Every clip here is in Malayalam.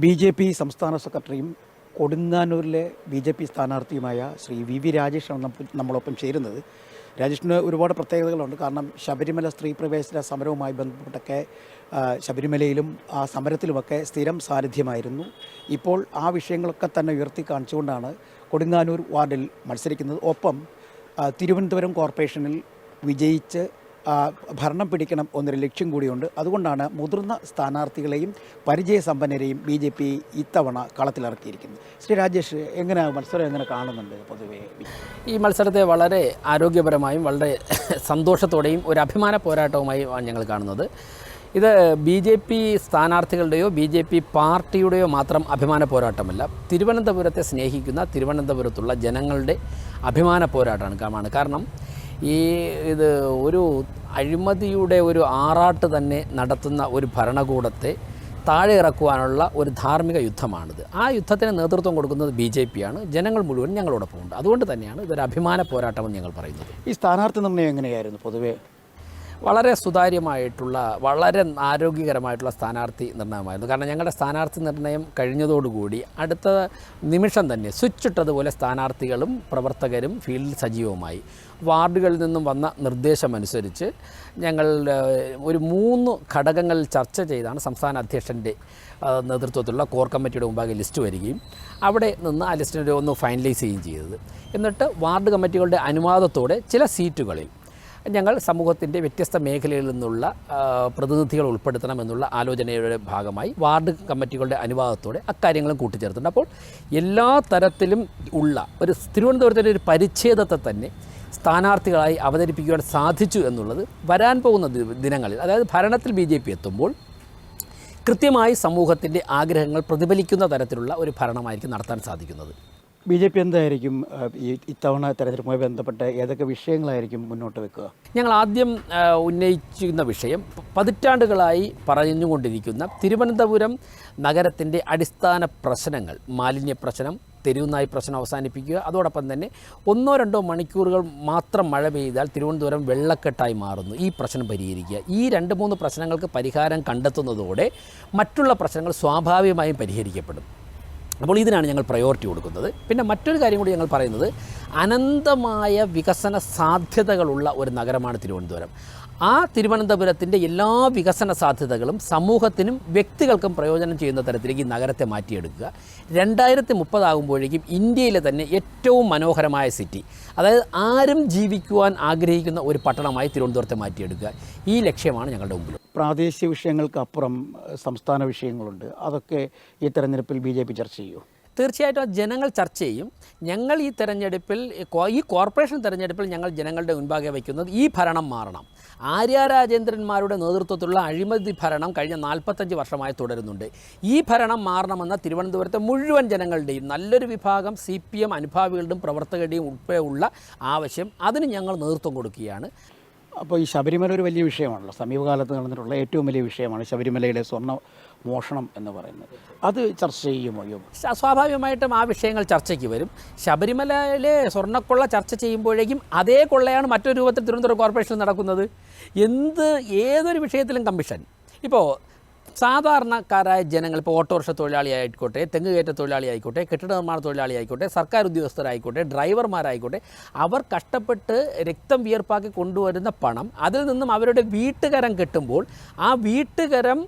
ബി ജെ പി സംസ്ഥാന സെക്രട്ടറിയും കൊടുങ്ങാനൂരിലെ ബി ജെ പി സ്ഥാനാർത്ഥിയുമായ ശ്രീ വി വി രാജേഷാണ് നമ്മളൊപ്പം ചേരുന്നത്. രാജേഷിന് ഒരുപാട് പ്രത്യേകതകളുണ്ട്. കാരണം ശബരിമല സ്ത്രീ പ്രവേശന സമരവുമായി ബന്ധപ്പെട്ടൊക്കെ ശബരിമലയിലും ആ സമരത്തിലുമൊക്കെ സ്ഥിരം സാന്നിധ്യമായിരുന്നു. ഇപ്പോൾ ആ വിഷയങ്ങളൊക്കെ തന്നെ ഉയർത്തി കാണിച്ചുകൊണ്ടാണ് കൊടുങ്ങാനൂർ വാർഡിൽ മത്സരിക്കുന്നത്. ഒപ്പം തിരുവനന്തപുരം കോർപ്പറേഷനിൽ വിജയിച്ച് ഭരണം പിടിക്കണം എന്നൊരു ലക്ഷ്യം കൂടിയുണ്ട്. അതുകൊണ്ടാണ് മുതിർന്ന സ്ഥാനാർത്ഥികളെയും പരിചയസമ്പന്നരെയും ബി ജെ പി ഇത്തവണ കളത്തിലിറക്കിയിരിക്കുന്നത്. ശ്രീ രാജേഷ് എങ്ങനെ മത്സരം എങ്ങനെ കാണുന്നുണ്ട് പൊതുവേ? ഈ മത്സരത്തെ വളരെ ആരോഗ്യപരമായും വളരെ സന്തോഷത്തോടെയും ഒരു അഭിമാന പോരാട്ടവുമായും ഞങ്ങൾ കാണുന്നത്. ഇത് ബി ജെ പി സ്ഥാനാർത്ഥികളുടെയോ ബി ജെ പി പാർട്ടിയുടെയോ മാത്രം അഭിമാന പോരാട്ടമല്ല. തിരുവനന്തപുരത്തെ സ്നേഹിക്കുന്ന തിരുവനന്തപുരത്തുള്ള ജനങ്ങളുടെ അഭിമാന പോരാട്ടമാണ് കാരണം ഈ ഇത് ഒരു അഴിമതിയുടെ ഒരു ആറാട്ട് തന്നെ നടത്തുന്ന ഒരു ഭരണകൂടത്തെ താഴെ ഇറക്കുവാനുള്ള ഒരു ധാർമ്മിക യുദ്ധമാണിത്. ആ യുദ്ധത്തിന് നേതൃത്വം കൊടുക്കുന്നത് ബി ജെ പിയാണ്. ജനങ്ങൾ മുഴുവൻ ഞങ്ങളോടൊപ്പമുണ്ട്. അതുകൊണ്ട് തന്നെയാണ് ഇതൊരു അഭിമാന പോരാട്ടമെന്ന് ഞങ്ങൾ പറയുന്നത്. ഈ സ്ഥാനാർത്ഥി നിർണയം എങ്ങനെയായിരുന്നു? പൊതുവേ വളരെ സുതാര്യമായിട്ടുള്ള വളരെ ആരോഗ്യകരമായിട്ടുള്ള സ്ഥാനാർത്ഥി നിർണയമായിരുന്നു കാരണം ഞങ്ങളുടെ സ്ഥാനാർത്ഥി നിർണയം കഴിഞ്ഞതോടുകൂടി അടുത്ത നിമിഷം തന്നെ സ്വിച്ച് ഇട്ടതുപോലെ സ്ഥാനാർത്ഥികളും പ്രവർത്തകരും ഫീൽഡിൽ സജീവമായി വാർഡുകളിൽ നിന്നും വന്ന നിർദ്ദേശമനുസരിച്ച് ഞങ്ങൾ ഒരു മൂന്ന് ഘടകങ്ങൾ ചർച്ച ചെയ്താണ് സംസ്ഥാന അധ്യക്ഷന്റെ നേതൃത്വത്തിലുള്ള കോർ കമ്മിറ്റിയുടെ മുമ്പാകെ ലിസ്റ്റ് വരികയും അവിടെ നിന്ന് ആ ലിസ്റ്റിനെ ഒന്ന് ഫൈനലൈസ് ചെയ്യുകയും ചെയ്തത്. എന്നിട്ട് വാർഡ് കമ്മിറ്റികളുടെ അനുവാദത്തോടെ ചില സീറ്റുകളിൽ ഞങ്ങൾ സമൂഹത്തിന്റെ വ്യത്യസ്ത മേഖലകളിൽ നിന്നുള്ള പ്രതിനിധികൾ ഉൾപ്പെടുത്തണമെന്നുള്ള ആലോചനയുടെ ഭാഗമായി വാർഡ് കമ്മിറ്റികളുടെ അനുവാദത്തോടെ അക്കാര്യങ്ങളും കൂട്ടിച്ചേർത്തിട്ടുണ്ട്. അപ്പോൾ എല്ലാ തരത്തിലും ഉള്ള ഒരു തിരുവനന്തപുരത്തിന്റെ ഒരു പരിച്ഛേദത്തെ തന്നെ സ്ഥാനാർത്ഥികളായി അവതരിപ്പിക്കുവാൻ സാധിച്ചു എന്നുള്ളത് വരാൻ പോകുന്ന ദിനങ്ങളിൽ അതായത് ഭരണത്തിൽ ബി ജെ പി എത്തുമ്പോൾ കൃത്യമായി സമൂഹത്തിന്റെ ആഗ്രഹങ്ങൾ പ്രതിഫലിക്കുന്ന തരത്തിലുള്ള ഒരു ഭരണമായിരിക്കും നടത്താൻ സാധിക്കുന്നത്. ബി ജെ പി എന്തായിരിക്കും ഈ ഇത്തവണ തെരഞ്ഞെടുപ്പുമായി ബന്ധപ്പെട്ട് ഏതൊക്കെ വിഷയങ്ങളായിരിക്കും മുന്നോട്ട് വെക്കുക? ഞങ്ങൾ ആദ്യം ഉന്നയിച്ചിരുന്ന വിഷയം പതിറ്റാണ്ടുകളായി പറഞ്ഞുകൊണ്ടിരിക്കുന്ന തിരുവനന്തപുരം നഗരത്തിന്റെ അടിസ്ഥാന പ്രശ്നങ്ങൾ മാലിന്യ പ്രശ്നം തെരുവുനായി പ്രശ്നം അവസാനിപ്പിക്കുക അതോടൊപ്പം തന്നെ ഒന്നോ രണ്ടോ മണിക്കൂറുകൾ മാത്രം മഴ പെയ്താൽ തിരുവനന്തപുരം വെള്ളക്കെട്ടായി മാറുന്നു. ഈ പ്രശ്നം പരിഹരിക്കുക. ഈ രണ്ട് മൂന്ന് പ്രശ്നങ്ങൾക്ക് പരിഹാരം കണ്ടെത്തുന്നതോടെ മറ്റുള്ള പ്രശ്നങ്ങൾ സ്വാഭാവികമായും പരിഹരിക്കപ്പെടും. അപ്പോൾ ഇതിനാണ് ഞങ്ങൾ പ്രയോറിറ്റി കൊടുക്കുന്നത്. പിന്നെ മറ്റൊരു കാര്യം കൂടി ഞങ്ങൾ പറയുന്നത് അനന്തമായ വികസന സാധ്യതകളുള്ള ഒരു നഗരമാണ് തിരുവനന്തപുരം. ആ തിരുവനന്തപുരത്തിന്റെ എല്ലാ വികസന സാധ്യതകളും സമൂഹത്തിനും വ്യക്തികൾക്കും പ്രയോജനം ചെയ്യുന്ന തരത്തിലേക്ക് ഈ നഗരത്തെ മാറ്റിയെടുക്കുക. രണ്ടായിരത്തി മുപ്പതാകുമ്പോഴേക്കും ഇന്ത്യയിലെ തന്നെ ഏറ്റവും മനോഹരമായ സിറ്റി അതായത് ആരും ജീവിക്കുവാൻ ആഗ്രഹിക്കുന്ന ഒരു പട്ടണമായി തിരുവനന്തപുരത്തെ മാറ്റിയെടുക്കുക. ഈ ലക്ഷ്യമാണ് ഞങ്ങളുടെ മുമ്പിൽ പ്രാദേശിക വിഷയങ്ങൾക്കപ്പുറം സംസ്ഥാന വിഷയങ്ങളുണ്ട്. അതൊക്കെ ഈ തെരഞ്ഞെടുപ്പിൽ ബി ജെ പി ചർച്ച ചെയ്യൂ? തീർച്ചയായിട്ടും ജനങ്ങൾ ചർച്ച ചെയ്യും. ഞങ്ങൾ ഈ തെരഞ്ഞെടുപ്പിൽ ഈ കോർപ്പറേഷൻ തെരഞ്ഞെടുപ്പിൽ ഞങ്ങൾ ജനങ്ങളുടെ മുൻപാകെ വയ്ക്കുന്നത് ഈ ഭരണം മാറണം. ആര്യ രാജേന്ദ്രന്മാരുടെ നേതൃത്വത്തിലുള്ള അഴിമതി ഭരണം കഴിഞ്ഞ നാൽപ്പത്തഞ്ച് വർഷമായി തുടരുന്നുണ്ട്. ഈ ഭരണം മാറണമെന്ന തിരുവനന്തപുരത്തെ മുഴുവൻ ജനങ്ങളുടെയും നല്ലൊരു വിഭാഗം സി പി എം അനുഭാവികളുടെയും പ്രവർത്തകരുടെയും ഉൾപ്പെടെയുള്ള ആവശ്യം അതിന് ഞങ്ങൾ നേതൃത്വം കൊടുക്കുകയാണ്. അപ്പോൾ ഈ ശബരിമല ഒരു വലിയ വിഷയമാണല്ലോ. സമീപകാലത്ത് നടന്നിട്ടുള്ള ഏറ്റവും വലിയ വിഷയമാണ് ശബരിമലയിലെ സ്വർണ മോഷണം എന്ന് പറയുന്നത്. അത് ചർച്ച ചെയ്യുമോ സ്വാഭാവികമായിട്ടും ആ വിഷയങ്ങൾ ചർച്ചയ്ക്ക് വരും. ശബരിമലയിലെ സ്വർണക്കൊള്ള ചർച്ച ചെയ്യുമ്പോഴേക്കും അതേ കൊള്ളയാണ് മറ്റൊരു രൂപത്തിൽ തിരുവനന്തപുരം കോർപ്പറേഷനിൽ നടക്കുന്നത്. എന്ത് ഏതൊരു വിഷയത്തിലും കമ്മീഷൻ. ഇപ്പോൾ സാധാരണക്കാരായ ജനങ്ങൾ ഇപ്പോൾ ഓട്ടോറിക്ഷ തൊഴിലാളി ആയിക്കോട്ടെ തെങ്ങുകയറ്റ തൊഴിലാളി ആയിക്കോട്ടെ കെട്ടിട നിർമ്മാണ തൊഴിലാളി ആയിക്കോട്ടെ സർക്കാർ ഉദ്യോഗസ്ഥരായിക്കോട്ടെ ഡ്രൈവർമാരായിക്കോട്ടെ അവർ കഷ്ടപ്പെട്ട് രക്തം വിയർപ്പാക്കി കൊണ്ടുവരുന്ന പണം അതിൽ നിന്നും അവരുടെ വീട്ടുകരം കിട്ടുമ്പോൾ ആ വീട്ടുകരം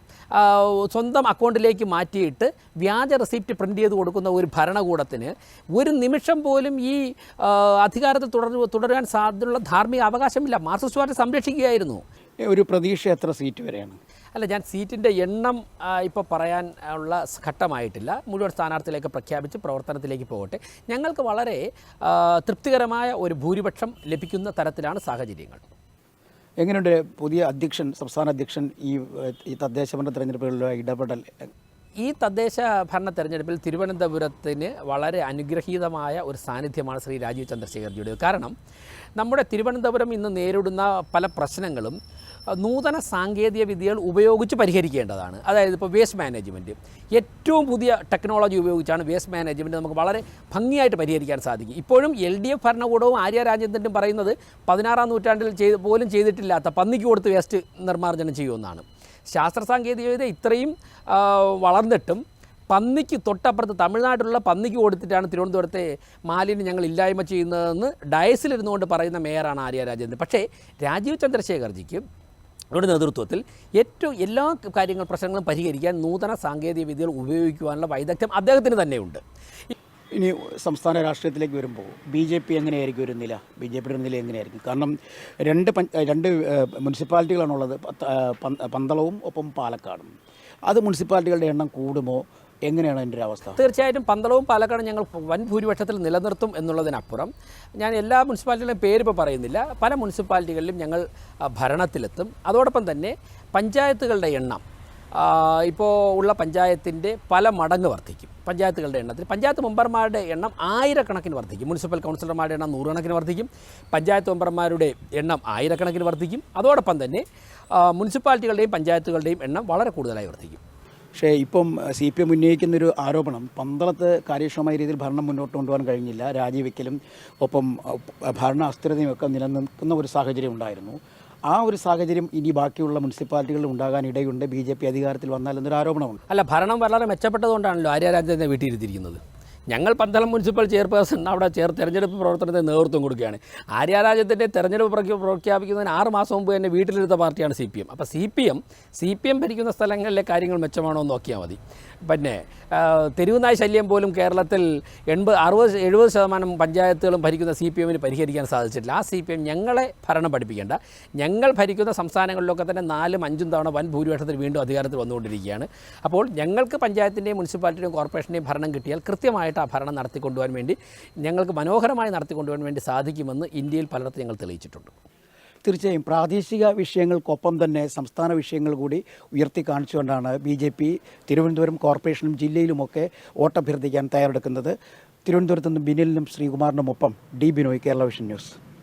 സ്വന്തം അക്കൗണ്ടിലേക്ക് മാറ്റിയിട്ട് വ്യാജ റെസിപ്റ്റ് പ്രിന്റ് ചെയ്ത് കൊടുക്കുന്ന ഒരു ഭരണകൂടത്തിന് ഒരു നിമിഷം പോലും ഈ അധികാരത്തിൽ തുടർ തുടരാൻ സാധ്യതയുള്ള ധാർമ്മിക അവകാശമില്ല. മാർക്സിസ്റ്റ് പാർട്ടി സംരക്ഷിക്കുകയായിരുന്നു. ഒരു പ്രതീക്ഷ എത്ര സീറ്റ് വരെയാണ്? അല്ല ഞാൻ സീറ്റിന്റെ എണ്ണം ഇപ്പോൾ പറയാൻ ഉള്ള ഘട്ടമായിട്ടില്ല. മുഴുവൻ സ്ഥാനാർത്ഥിയിലേക്ക് പ്രഖ്യാപിച്ച് പ്രവർത്തനത്തിലേക്ക് പോകട്ടെ. ഞങ്ങൾക്ക് വളരെ തൃപ്തികരമായ ഒരു ഭൂരിപക്ഷം ലഭിക്കുന്ന തരത്തിലാണ് സാഹചര്യങ്ങൾ. എങ്ങനെയുണ്ട് പുതിയ അധ്യക്ഷൻ സംസ്ഥാന അധ്യക്ഷൻ ഈ തദ്ദേശ ഭരണ തെരഞ്ഞെടുപ്പുകളിലെ ഇടപെടൽ? ഈ തദ്ദേശ ഭരണ തെരഞ്ഞെടുപ്പിൽ തിരുവനന്തപുരത്തിന് വളരെ അനുഗ്രഹീതമായ ഒരു സാന്നിധ്യമാണ് ശ്രീ രാജീവ് ചന്ദ്രശേഖർജിയുടെ കാരണം നമ്മുടെ തിരുവനന്തപുരം ഇന്ന് നേരിടുന്ന പല പ്രശ്നങ്ങളും നൂതന സാങ്കേതിക വിദ്യകൾ ഉപയോഗിച്ച് പരിഹരിക്കേണ്ടതാണ്. അതായത് ഇപ്പോൾ വേസ്റ്റ് മാനേജ്മെന്റ് ഏറ്റവും പുതിയ ടെക്നോളജി ഉപയോഗിച്ചാണ് വേസ്റ്റ് മാനേജ്മെന്റ് നമുക്ക് വളരെ ഭംഗിയായിട്ട് പരിഹരിക്കാൻ സാധിക്കും. ഇപ്പോഴും എൽ ഡി എഫ് ഭരണകൂടവും ആര്യ രാജേന്ദ്രനും പറയുന്നത് പതിനാറാം നൂറ്റാണ്ടിൽ ചെയ്ത് പോലും ചെയ്തിട്ടില്ലാത്ത പന്നിക്ക് കൊടുത്ത് വേസ്റ്റ് നിർമ്മാർജനം ചെയ്യുമെന്നാണ്. ശാസ്ത്ര സാങ്കേതികവിദ്യ ഇത്രയും വളർന്നിട്ടും പന്നിക്ക് തൊട്ടപ്പുറത്ത് തമിഴ്നാട്ടിലുള്ള പന്നിക്ക് കൊടുത്തിട്ടാണ് തിരുവനന്തപുരത്തെ മാലിന്യം ഞങ്ങൾ ഇല്ലായ്മ ചെയ്യുന്നതെന്ന് ഡയസിലിരുന്നുകൊണ്ട് പറയുന്ന മേയറാണ് ആര്യ രാജേന്ദ്രൻ. പക്ഷേ രാജീവ് ചന്ദ്രശേഖർജിക്ക് അവരുടെ നേതൃത്വത്തിൽ ഏറ്റവും എല്ലാ കാര്യങ്ങളും പ്രശ്നങ്ങളും പരിഹരിക്കാൻ നൂതന സാങ്കേതിക വിദ്യകൾ ഉപയോഗിക്കുവാനുള്ള വൈദഗ്ധ്യം അദ്ദേഹത്തിന് തന്നെയുണ്ട്. ഇനി സംസ്ഥാന രാഷ്ട്രീയത്തിലേക്ക് വരുമ്പോൾ ബി ജെ പി എങ്ങനെയായിരിക്കും ഒരു നില? ബി ജെ പിയുടെ നില എങ്ങനെയായിരിക്കും? കാരണം രണ്ട് രണ്ട് മുനിസിപ്പാലിറ്റികളാണ് മുനിസിപ്പാലിറ്റികളാണുള്ളത് പന്തളവും ഒപ്പം പാലക്കാടും. അത് മുനിസിപ്പാലിറ്റികളുടെ എണ്ണം കൂടുമോ? എങ്ങനെയാണ് അതിന്റെ ഒരു അവസ്ഥ? തീർച്ചയായിട്ടും പന്തളവും പാലക്കാടും ഞങ്ങൾ വൻ ഭൂരിപക്ഷത്തിൽ നിലനിർത്തും എന്നുള്ളതിനപ്പുറം. ഞാൻ എല്ലാ മുനിസിപ്പാലിറ്റികളുടെയും പേര് ഇപ്പോൾ പറയുന്നില്ല. പല മുനിസിപ്പാലിറ്റികളിലും ഞങ്ങൾ ഭരണത്തിലെത്തും. അതോടൊപ്പം തന്നെ പഞ്ചായത്തുകളുടെ എണ്ണം ഇപ്പോൾ ഉള്ള പഞ്ചായത്തിന്റെ പല മടങ്ങ് വർദ്ധിക്കും. പഞ്ചായത്തുകളുടെ എണ്ണത്തിൽ. പഞ്ചായത്ത് മെമ്പർമാരുടെ എണ്ണം ആയിരക്കണക്കിന് വർദ്ധിക്കും. മുനിസിപ്പൽ കൗൺസിലർമാരുടെ എണ്ണം നൂറുകണക്കിന് വർദ്ധിക്കും. പഞ്ചായത്ത് മെമ്പർമാരുടെ എണ്ണം ആയിരക്കണക്കിന് വർദ്ധിക്കും. അതോടൊപ്പം തന്നെ മുനിസിപ്പാലിറ്റികളുടെയും പഞ്ചായത്തുകളുടെയും എണ്ണം വളരെ കൂടുതലായി വർദ്ധിക്കും. പക്ഷേ ഇപ്പം സി പി എം ഉന്നയിക്കുന്നൊരു ആരോപണം പന്തളത്ത് കാര്യക്ഷമമായ രീതിയിൽ ഭരണം മുന്നോട്ട് കൊണ്ടുപോകാൻ കഴിഞ്ഞില്ല. രാജിവെക്കലും ഒപ്പം ഭരണ അസ്ഥിരതയും ഒക്കെ നിലനിൽക്കുന്ന ഒരു സാഹചര്യം ഉണ്ടായിരുന്നു. ആ ഒരു സാഹചര്യം ഇനി ബാക്കിയുള്ള മുനിസിപ്പാലിറ്റികളിൽ ഉണ്ടാകാൻ ഇടയുണ്ട്. ബി ജെ പി അധികാരത്തിൽ വന്നാൽ എന്നൊരു ആരോപണമുണ്ട്. അല്ല ഭരണം വളരെ മെച്ചപ്പെട്ടതുകൊണ്ടാണല്ലോ ആര്യ രാജേന്ദ്രനെ വീട്ടിയിരുത്തിയിരിക്കുന്നത് ഞങ്ങൾ പന്തളം മുനിസിപ്പൽ ചെയർപേഴ്സൺ അവിടെ ചേർ തെരഞ്ഞെടുപ്പ് പ്രവർത്തനത്തെ നേതൃത്വം കൊടുക്കുകയാണ്. ആര്യാരാജ്യത്തിന്റെ തെരഞ്ഞെടുപ്പ് പ്രഖ്യാ- പ്രഖ്യാപിക്കുന്നതിന് ആറ് മാസം മുമ്പ് തന്നെ വീട്ടിലെടുത്ത പാർട്ടിയാണ് സി പി എം. അപ്പോൾ C P M C P M ഭരിക്കുന്ന സ്ഥലങ്ങളിലെ കാര്യങ്ങൾ മെച്ചമാണോ എന്ന് നോക്കിയാൽ മതി. പിന്നെ തെരുവുനായ് ശല്യം പോലും കേരളത്തിൽ എൺപത് അറുപത് എഴുപത് ശതമാനം പഞ്ചായത്തുകളും ഭരിക്കുന്ന സി പി എമ്മിന് പരിഹരിക്കാൻ സാധിച്ചിട്ടില്ല. ആ സി പി എം ഞങ്ങളെ ഭരണം പഠിപ്പിക്കേണ്ട. ഞങ്ങൾ ഭരിക്കുന്ന സംസ്ഥാനങ്ങളിലൊക്കെ തന്നെ നാലും അഞ്ചും തവണ വൻ ഭൂരിപക്ഷത്തിൽ വീണ്ടും അധികാരത്തിൽ വന്നുകൊണ്ടിരിക്കുകയാണ്. അപ്പോൾ ഞങ്ങൾക്ക് പഞ്ചായത്തിന്റെയും മുനിസിപ്പാലിറ്റിയുടെയും കോർപ്പറേഷന്റെയും ഭരണം കിട്ടിയാൽ കൃത്യമായിട്ട് ആ ഭരണം നടത്തിക്കൊണ്ടുപോകാൻ വേണ്ടി ഞങ്ങൾക്ക് മനോഹരമായി നടത്തിക്കൊണ്ടുപോകാൻ വേണ്ടി സാധിക്കുമെന്ന് ഇന്ത്യയിൽ പലയിടത്തും ഞങ്ങൾ തെളിയിച്ചിട്ടുണ്ട്. തീർച്ചയായും പ്രാദേശിക വിഷയങ്ങൾക്കൊപ്പം തന്നെ സംസ്ഥാന വിഷയങ്ങൾ കൂടി ഉയർത്തി കാണിച്ചുകൊണ്ടാണ് ബി ജെ പി തിരുവനന്തപുരം കോർപ്പറേഷനും ജില്ലയിലുമൊക്കെ വോട്ടഭ്യർത്ഥിക്കാൻ തയ്യാറെടുക്കുന്നത്. തിരുവനന്തപുരത്ത് നിന്ന് ബിനിലിനും ശ്രീകുമാറിനുമൊപ്പം D Binoy Kerala vision news.